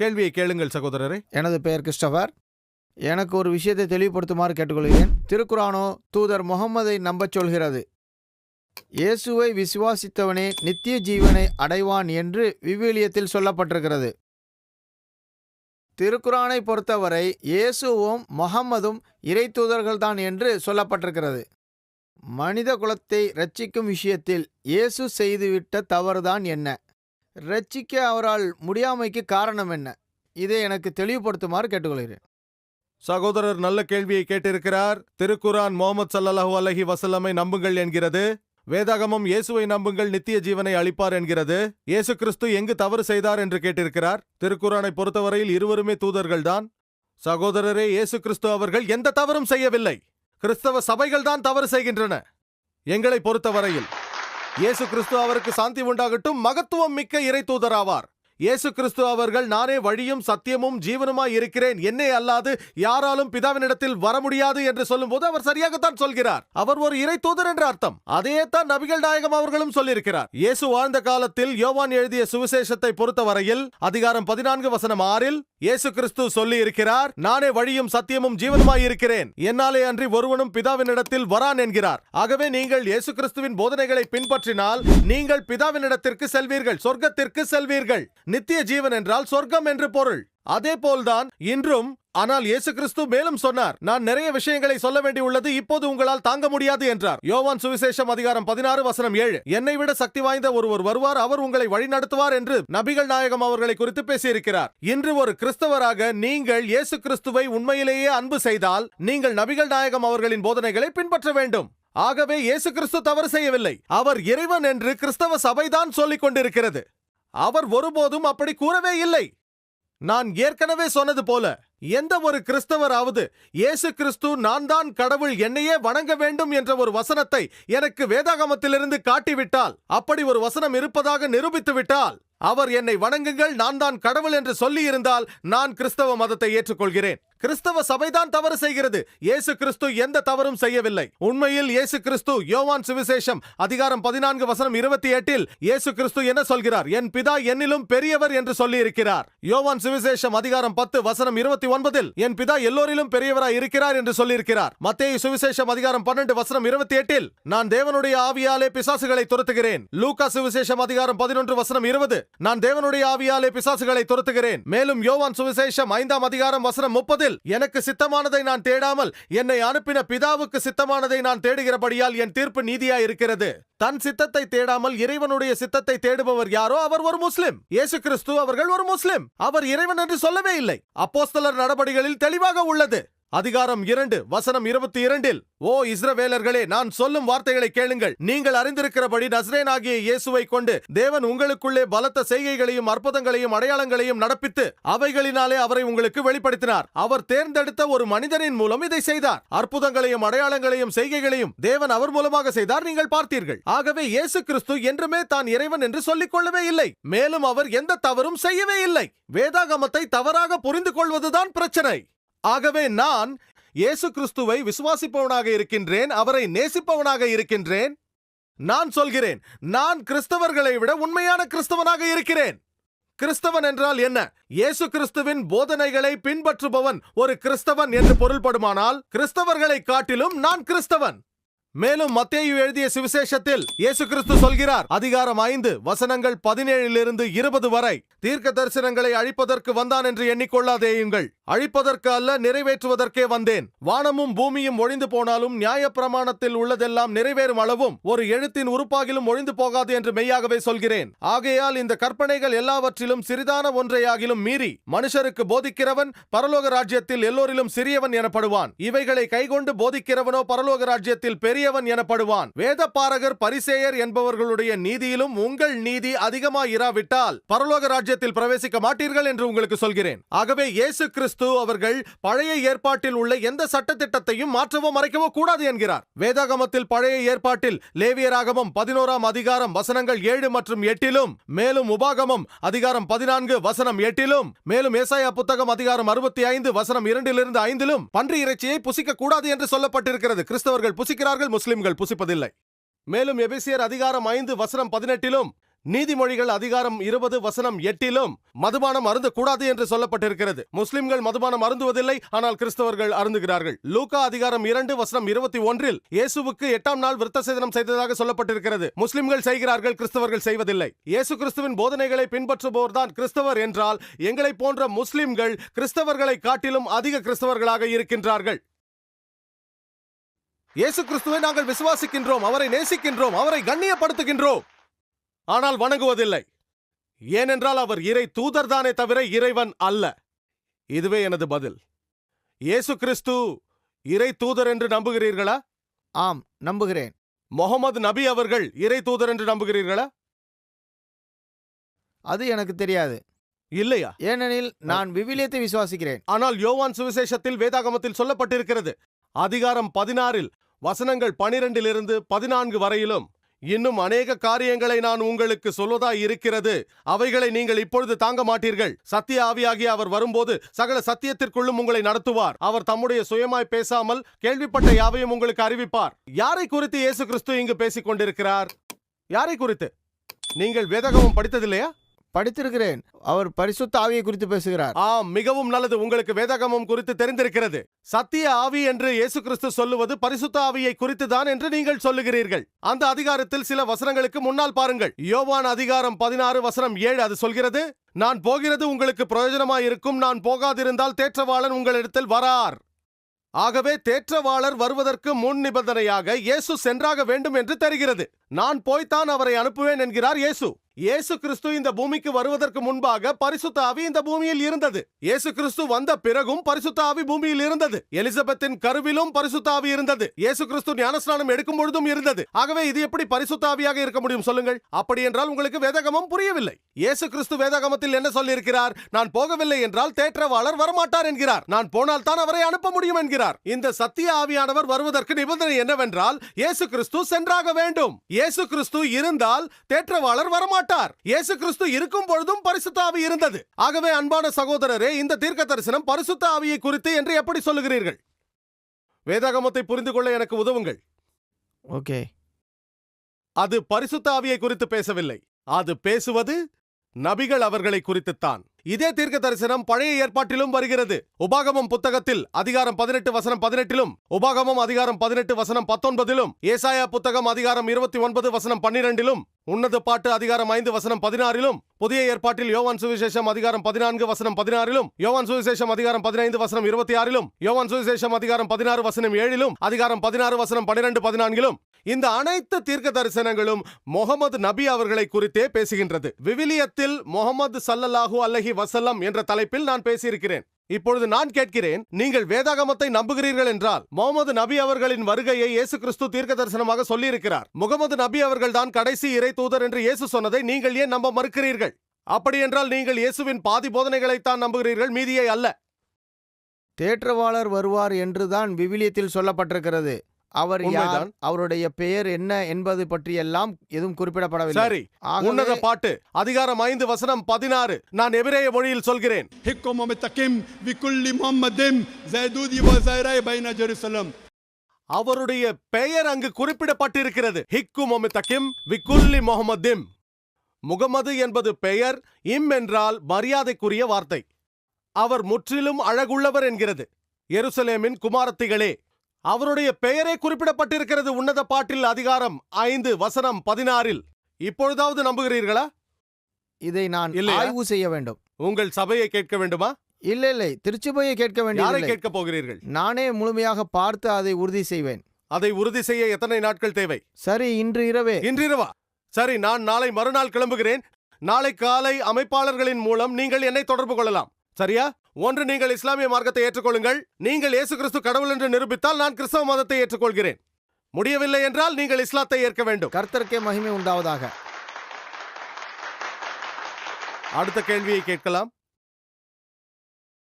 கேள்வியை கேளுங்கள் சகோதரரே. எனது பெயர் கிறிஸ்டபர். எனக்கு ஒரு விஷயத்தை தெளிவுபடுத்துமாறு கேட்டுக்கொள்கிறேன். திருக்குரானோ தூதர் முகம்மதை நம்பச் சொல்கிறது. இயேசுவை விசுவாசித்தவனே நித்திய ஜீவனை அடைவான் என்று விவிலியத்தில் சொல்லப்பட்டிருக்கிறது. திருக்குறானை பொறுத்தவரை இயேசுவும் முகம்மதும் இறை தூதர்கள்தான் என்று சொல்லப்பட்டிருக்கிறது. மனித குலத்தை ரட்சிக்கும் விஷயத்தில் இயேசு செய்துவிட்ட தவறுதான் என்ன? ரட்சிக்க அவரால் முடியாமைக்கு காரணம் என்ன? இதை எனக்கு தெளிவுபடுத்துமாறு கேட்டுக்கொள்கிறேன். சகோதரர் நல்ல கேள்வியை கேட்டிருக்கிறார். திருக்குரான் முகமது ஸல்லல்லாஹு அலஹி வசல்லமை நம்புங்கள் என்கிறது. வேதாகமம் இயேசுவை நம்புங்கள் நித்திய ஜீவனை அளிப்பார் என்கிறது. இயேசு கிறிஸ்து எங்கு தவறு செய்தார் என்று கேட்டிருக்கிறார். திருக்குறானை பொறுத்தவரையில் இருவருமே தூதர்கள்தான். சகோதரரே இயேசு கிறிஸ்து அவர்கள் எந்த தவறும் செய்யவில்லை. கிறிஸ்தவ சபைகள் தான் தவறு செய்கின்றன. எங்களை பொறுத்தவரையில் இயேசு கிறிஸ்து அவருக்கு சாந்தி உண்டாகட்டும் மகத்துவம் மிக்க இறை தூதராவார். இயேசு கிறிஸ்து அவர்கள் நானே வழியும் சத்தியமும் ஜீவனுமாய் இருக்கிறேன். என்னை அல்லாது யாராலும் பிதாவினிடத்தில் வர முடியாது என்று சொல்லும்போது அவர் சரியாகத்தான் சொல்கிறார். அவர் ஒரு இறை தூதர் என்ற அர்த்தம். அதையே தான் நபிகள் நாயகம் அவர்களும் சொல்லியிருக்கிறார். இயேசு வாழ்ந்த காலத்தில் யோவான் எழுதிய சுவிசேஷத்தை பொறுத்தவரையில் அதிகாரம் பதினான்கு வசனம் ஆறில் இயேசு கிறிஸ்து சொல்லி இருக்கிறார் நானே வழியும் சத்தியமும் ஜீவனுமாய் இருக்கிறேன். என்னாலே அன்றி ஒருவனும் பிதாவினிடத்தில் வரான் என்கிறார். ஆகவே நீங்கள் இயேசு கிறிஸ்துவின் போதனைகளை பின்பற்றினால் நீங்கள் பிதாவினிடத்திற்கு செல்வீர்கள் சொர்க்கத்திற்கு செல்வீர்கள். நித்திய ஜீவன் என்றால் சொர்க்கம் என்று பொருள். அதே போல்தான் இன்றும் ஆனால் இயேசு கிறிஸ்து மேலும் சொன்னார் நான் நிறைய விஷயங்களை சொல்ல வேண்டியுள்ளது இப்போது உங்களால் தாங்க முடியாது என்றார். யோவான் சுவிசேஷம் அதிகாரம் பதினாறு வசனம் ஏழு. என்னை விட சக்தி வாய்ந்த ஒருவர் வருவார் அவர் உங்களை வழிநடத்துவார் என்று நபிகள் நாயகம் அவர்களை குறித்து பேசியிருக்கிறார். இன்று ஒரு கிறிஸ்தவராக நீங்கள் இயேசு கிறிஸ்துவை உண்மையிலேயே அன்பு செய்தால் நீங்கள் நபிகள் நாயகம் அவர்களின் போதனைகளை பின்பற்ற வேண்டும். ஆகவே இயேசு கிறிஸ்து தவறு செய்யவில்லை. அவர் இறைவன் என்று கிறிஸ்தவ சபைதான் சொல்லிக் கொண்டிருக்கிறது. அவர் ஒருபோதும் அப்படி கூறவே இல்லை. நான் ஏற்கனவே சொன்னது போல எந்த ஒரு கிறிஸ்தவராவது இயேசு கிறிஸ்து நான் தான் கடவுள் என்னையே வணங்க வேண்டும் என்ற ஒரு வசனத்தை எனக்கு வேதாகமத்திலிருந்து காட்டிவிட்டால் அப்படி ஒரு வசனம் இருப்பதாக நிரூபித்து விட்டால் அவர் என்னை வணங்குங்கள் நான் தான் கடவுள் என்று சொல்லியிருந்தால் நான் கிறிஸ்தவ மதத்தை ஏற்றுக்கொள்கிறேன். கிறிஸ்தவ சபைதான் தவறு செய்கிறது. இயேசு கிறிஸ்து எந்த தவறும் செய்யவில்லை. உண்மையில் இயேசு கிறிஸ்து யோவான் சுவிசேஷம் அதிகாரம் பதினான்கு வசனம் இருபத்தி எட்டில் இயேசு கிறிஸ்து என்ன சொல்கிறார்? என் பிதா என்னிலும் பெரியவர் என்று சொல்லி இருக்கிறார் யோவான் சுவிசேஷம் அதிகாரம் பத்து வசனம் இருபத்தி ஒன்பதில் என் பிதா எல்லோரிலும் பெரியவராய் இருக்கிறார் என்று சொல்லியிருக்கிறார். மத்திய சுவிசேஷம் அதிகாரம் பன்னெண்டு வசனம் இருபத்தி எட்டில் நான் தேவனுடைய ஆவியாலே பிசாசுகளை துரத்துகிறேன். லூகா சுவிசேஷம் அதிகாரம் பதினொன்று வசனம் இருபது நான் தேவனுடைய ஆவியாலே பிசாசுகளை துரத்துகிறேன். மேலும் யோவான் சுவிசேஷம் ஐந்தாம் அதிகாரம் வசனம் இடத்தில் எனக்கு சித்தமானதை நான் தேடாமல் என்னை அனுப்பின பிதாவுக்கு சித்தமானதை நான் தேடுகிறபடியால் என் தீர்ப்பு நீதியா இருக்கிறது தன் சித்தத்தை தேடாமல் இறைவனுடைய சித்தத்தை தேடுபவர் யாரோ அவர் ஒரு முஸ்லிம். இயேசு கிறிஸ்து அவர்கள் ஒரு முஸ்லிம். அவர் இறைவன் என்று சொல்லவே இல்லை. அப்போஸ்தலர் நடபடிகளில் தெளிவாக உள்ளது. அதிகாரம் இரண்டு வசனம் இருபத்தி இரண்டில் ஓ இஸ்ரவேலர்களே நான் சொல்லும் வார்த்தைகளை கேளுங்கள். நீங்கள் அறிந்திருக்கிறபடி நஸ்ரேன் ஆகிய இயேசுவை கொண்டு தேவன் உங்களுக்குள்ளே பலத்த செய்கைகளையும் அற்புதங்களையும் அடையாளங்களையும் நடப்பித்து அவைகளினாலே அவரை உங்களுக்கு வெளிப்படுத்தினார். அவர் தேர்ந்தெடுத்த ஒரு மனிதனின் மூலம் இதை செய்தார். அற்புதங்களையும் அடையாளங்களையும் செய்கைகளையும் தேவன் அவர் மூலமாக செய்தார். நீங்கள் பார்த்தீர்கள். ஆகவே இயேசு கிறிஸ்து என்றுமே தான் இறைவன் என்று சொல்லிக் கொள்ளவே இல்லை. மேலும் அவர் எந்த தவறும் செய்யவே இல்லை. வேதாகமத்தை தவறாக புரிந்து கொள்வதுதான் பிரச்சனை. ஆகவே நான் இயேசு கிறிஸ்துவை விசுவாசிப்பவனாக இருக்கின்றேன் அவரை நேசிப்பவனாக இருக்கின்றேன். நான் சொல்கிறேன் நான் கிறிஸ்தவர்களை விட உண்மையான கிறிஸ்தவனாக இருக்கிறேன். கிறிஸ்தவன் என்றால் என்ன? இயேசு கிறிஸ்துவின் போதனைகளை பின்பற்றுபவன் ஒரு கிறிஸ்தவன் என்று பொருள்படுமானால் கிறிஸ்தவர்களை காட்டிலும் நான் கிறிஸ்தவன். மேலும் மத்தேயு எழுதிய சுவிசேஷத்தில் இயேசு கிறிஸ்து சொல்கிறார் அதிகாரம் ஐந்து வசனங்கள் பதினேழிலிருந்து இருபது வரை தீர்க்க தரிசனங்களை அழிப்பதற்கு வந்தான் என்று எண்ணிக்கொள்ளாதேயுங்கள் அழிப்பதற்கு அல்ல நிறைவேற்றுவதற்கே வந்தேன். வானமும் பூமியும் ஒழிந்து போனாலும் நியாய பிரமாணத்தில் உள்ளதெல்லாம் நிறைவேறும் அளவும் ஒரு எழுத்தின் உறுப்பாகிலும் ஒழிந்து போகாது என்று மெய்யாகவே சொல்கிறேன். ஆகையால் இந்த கற்பனைகள் எல்லாவற்றிலும் சிறிதான ஒன்றையாகிலும் மீறி மனுஷருக்கு போதிக்கிறவன் பரலோக ராஜ்யத்தில் எல்லோரிலும் சிறியவன் எனப்படுவான். இவைகளை கைகொண்டு போதிக்கிறவனோ பரலோக ராஜ்யத்தில் பெரியவன் எனப்படுவான். வேத பாரகர் பரிசேயர் என்பவர்களுடைய நீதியிலும் உங்கள் நீதி அதிகமாயிராவிட்டால் பரலோக ராஜ்யத்தில் பிரவேசிக்க மாட்டீர்கள் என்று உங்களுக்கு சொல்கிறேன். ஆகவே இயேசு கிறிஸ்து அவர்கள் பழைய ஏற்பாட்டில் உள்ள எந்த சட்டத்திட்டத்தையும் மாற்றவோ மறைக்கவோ கூடாது என்கிறார். வேதாகமத்தில் பழைய ஏற்பாட்டில் லேவியராகமம் பதினோராம் அதிகாரம் வசனங்கள் ஏழு மற்றும் எட்டிலும் மேலும் உபாகமம் அதிகாரம் பதினான்கு வசனம் எட்டிலும் மேலும் ஏசாயா புத்தகம் அதிகாரம் அறுபத்தி ஐந்து வசனம் இரண்டிலிருந்து ஐந்திலும் பன்றி இறைச்சியை புசிக்க கூடாது என்று சொல்லப்பட்டிருக்கிறது. கிறிஸ்தவர்கள் புசிக்கிறார்கள் முஸ்லிம்கள் புசிப்பதில்லை. மேலும் எபிசியர் அதிகாரம் ஐந்து வசனம் பதினெட்டிலும் நீதிமொழிகள் அதிகாரம் இருபது வசனம் எட்டிலும் மதுபானம் அருந்த கூடாது என்று சொல்லப்பட்டிருக்கிறது. முஸ்லிம்கள் மதுபானம் அருந்துவதில்லை ஆனால் கிறிஸ்தவர்கள் அருந்துகிறார்கள். லூகா அதிகாரம் இரண்டு வசனம் இருபத்தி ஒன்றில் இயேசுவுக்கு எட்டாம் நாள் விருத்த சேதனம் செய்ததாக சொல்லப்பட்டிருக்கிறது. முஸ்லிம்கள் செய்கிறார்கள் கிறிஸ்தவர்கள் செய்வதில்லை. இயேசு கிறிஸ்துவின் போதனைகளை பின்பற்றுபவர்தான் கிறிஸ்தவர் என்றால் எங்களை போன்ற முஸ்லிம்கள் கிறிஸ்தவர்களை காட்டிலும் அதிக கிறிஸ்தவர்களாக இருக்கின்றார்கள். இயேசு கிறிஸ்துவை நாங்கள் விசுவாசிக்கின்றோம் அவரை நேசிக்கின்றோம் அவரை கண்ணியப்படுத்துகின்றோம். ஆனால் வணங்குவதில்லை. ஏனென்றால் அவர் இறை தூதர்தானே தவிர இறைவன் அல்ல. இதுவே எனது பதில். இயேசு கிறிஸ்து இறை தூதர் என்று நம்புகிறீர்களா? ஆம் நம்புகிறேன். முகமது நபி அவர்கள் இறை தூதர் என்று நம்புகிறீர்களா? அது எனக்கு தெரியாது. இல்லையா? ஏனெனில் நான் விவிலியத்தை விசுவாசிக்கிறேன். ஆனால் யோவான் சுவிசேஷத்தில் வேதாகமத்தில் சொல்லப்பட்டிருக்கிறது. அதிகாரம் பதினாறில் வசனங்கள் பனிரெண்டிலிருந்து பதினான்கு வரையிலும் இன்னும் அநேக காரியங்களை நான் உங்களுக்கு சொல்வதாய் இருக்கிறது. அவைகளை நீங்கள் இப்பொழுது தாங்க மாட்டீர்கள். சத்திய ஆவியாகி அவர் வரும்போது சகல சத்தியத்திற்குள்ளும் உங்களை நடத்துவார். அவர் தம்முடைய சுயமாய் பேசாமல் கேள்விப்பட்ட யாவையும் உங்களுக்கு அறிவிப்பார். யாரை குறித்து இயேசு கிறிஸ்து இங்கு பேசிக் கொண்டிருக்கிறார் யாரை குறித்து? நீங்கள் வேதகமம் படித்ததில்லையா? படித்திருக்கிறேன். அவர் பரிசுத்த ஆவியை குறித்து பேசுகிறார். ஆம் மிகவும் நல்லது. உங்களுக்கு வேதாகமம் குறித்து தெரிந்திருக்கிறது. சத்திய ஆவி என்று இயேசு கிறிஸ்து சொல்லுவது பரிசுத்த ஆவியை குறித்து தான் என்று நீங்கள் சொல்லுகிறீர்கள். அந்த அதிகாரத்தில் சில வசனங்களுக்கு முன்னால் பாருங்கள். யோவான் அதிகாரம் பதினாறு வசனம் ஏழு அது சொல்கிறது நான் போகிறது உங்களுக்கு பிரயோஜனமாயிருக்கும். நான் போகாதிருந்தால் தேற்றவாளன் உங்களிடத்தில் வரார். ஆகவே தேற்றவாளர் வருவதற்கு முன் நிபந்தனையாக இயேசு சென்றாக வேண்டும் என்று தெரிகிறது. நான் போய்த்தான் அவரை அனுப்புவேன் என்கிறார் இயேசு. இயேசு கிறிஸ்து இந்த பூமிக்கு வருவதற்கு முன்பாக பரிசுத்த ஆவி இந்த பூமியில் இருந்தது. இயேசு கிறிஸ்து வந்த பிறகும் பரிசுத்த ஆவி பூமியில் இருந்தது. எலிசபெத்தின் கருவிலும் பரிசுத்த ஆவி இருந்தது. இயேசு கிறிஸ்து ஞானஸ்நானம் எடுக்கும் பொழுதும் இருந்தது. ஆகவே இது எப்படி பரிசுத்த ஆவியாக இருக்க முடியும் சொல்லுங்கள். அப்படி என்றால் உங்களுக்கு வேதகமம் புரியவில்லை. இயேசு கிறிஸ்து வேதகமத்தில் என்ன சொல்லியிருக்கிறார்? நான் போகவில்லை என்றால் தேற்றவாளர் வரமாட்டார் என்கிறார். நான் போனால் தான் அவரை அனுப்ப முடியும் என்கிறார். இந்த சத்திய ஆவியானவர் வருவதற்கு நிபந்தனை என்னவென்றால் இயேசு கிறிஸ்து சென்றாக வேண்டும். இயேசு கிறிஸ்து இருந்தால் தேற்றவாளர் வரமாட்டார். இயேசு கிறிஸ்து இருக்கும் பொழுதும் பரிசுத்த ஆவி இருந்தது. ஆகவே அன்பான சகோதரரே இந்த தீர்க்க தரிசனம் பரிசுத்த ஆவியை குறித்து என்று எப்படி சொல்லுகிறீர்கள்? வேதாகமத்தை புரிந்து கொள்ள எனக்கு உதவுங்கள். ஓகே. அது பரிசுத்த ஆவியை குறித்து பேசவில்லை. அது பேசுவது நபிகள் அவர்களை குறித்துத்தான். இதே தீர்க்க தரிசனம் பழைய ஏற்பாட்டிலும் வருகிறது. உபாகமம் புத்தகத்தில் அதிகாரம் பதினெட்டு வசனம் பதினெட்டிலும் உபாகமம் அதிகாரம் பதினெட்டு வசனம் பத்தொன்பதிலும் ஏசாயா புத்தகம் அதிகாரம் இருபத்தி ஒன்பது வசனம் பன்னிரெண்டிலும் உன்னத பாட்டு அதிகாரம் ஐந்து வசனம் பதினாறிலும் புதிய ஏற்பாட்டில் யோவான் சுவிசேஷம் அதிகாரம் பதினான்கு வசனம் பதினாறிலும் யோவான் சுவிசேஷம் அதிகாரம் பதினைந்து வசனம் இருபத்தி ஆறிலும் யோவான் சுவிசேஷம் அதிகாரம் பதினாறு வசனம் ஏழிலும் அதிகாரம் பதினாறு வசனம் பன்னிரண்டு பதினான்கிலும். இந்த அனைத்து தீர்க்க தரிசனங்களும் முகமது நபி அவர்களை குறித்தே பேசுகின்றது. விவிலியத்தில் முகமது சல்லல்லாஹு அல்லஹி வசல்லம் என்ற தலைப்பில் நான் பேசியிருக்கிறேன். இப்பொழுது நான் கேட்கிறேன் நீங்கள் வேதாகமத்தை நம்புகிறீர்கள் என்றால் முகமது நபி அவர்களின் வருகையை இயேசு கிறிஸ்து தீர்க்க தரிசனமாக சொல்லியிருக்கிறார். முகமது நபி அவர்கள் தான் கடைசி இறை தூதர் என்று இயேசு சொன்னதை நீங்கள் ஏன் நம்ப மறுக்கிறீர்கள்? அப்படி என்றால் நீங்கள் இயேசுவின் பாதி போதனைகளைத்தான் நம்புகிறீர்கள் மீதியை அல்ல. தேற்றவாளர் வருவார் என்றுதான் விவிலியத்தில் சொல்லப்பட்டிருக்கிறது. அவர் யார்? அவருடைய பெயர் என்ன என்பது பற்றி எல்லாம் எதுவும் குறிப்பிடப்படவில்லை. சரி உன்னத பாட்டு அதிகாரம் ஐந்து வசனம் பதினாறு நான் எபிரேய மொழியில் சொல்கிறேன். அவருடைய பெயர் அங்கு குறிப்பிடப்பட்டிருக்கிறது. ஹிக்கு மொமித்தகிம் விக்குல்லி முகமதிம் முகமது என்பது பெயர் இம் என்றால் மரியாதைக்குரிய வார்த்தை. அவர் முற்றிலும் அழகுள்ளவர் என்கிறது. எருசலேமின் குமாரத்திகளே அவருடைய பெயரே குறிப்பிடப்பட்டிருக்கிறது உன்னத பாட்டில் அதிகாரம் ஐந்து வசனம் பதினாறில். இப்பொழுதாவது நம்புகிறீர்களா? இதை நான் இல்லையா? ஆய்வு செய்ய வேண்டும். உங்கள் சபையை கேட்க வேண்டுமா? இல்லை இல்லை. திருச்சிபையை கேட்க யாரை வேண்டியதில்லை கேட்க போகிறீர்கள்? நானே முழுமையாக பார்த்து அதை உறுதி செய்வேன். அதை உறுதி செய்ய எத்தனை நாட்கள் தேவை? சரி இன்று இரவே. இன்றிரவா சரி நான் நாளை மறுநாள் கிளம்புகிறேன். நாளை காலை அமைப்பாளர்களின் மூலம் நீங்கள் என்னை தொடர்பு கொள்ளலாம். சரியா? ஒன்று நீங்கள் இஸ்லாமிய மார்க்கத்தை ஏற்றுக்கொள்ளுங்கள். நீங்கள் இயேசு கிறிஸ்து கடவுள் என்று நிரூபித்தால் நான் கிறிஸ்தவ மதத்தை ஏற்றுக்கொள்கிறேன். முடியவில்லை என்றால் நீங்கள் இஸ்லாத்தை ஏற்க வேண்டும். கர்த்தருக்கே மகிமை உண்டாவதாக. அடுத்த கேள்வியை கேட்கலாம்.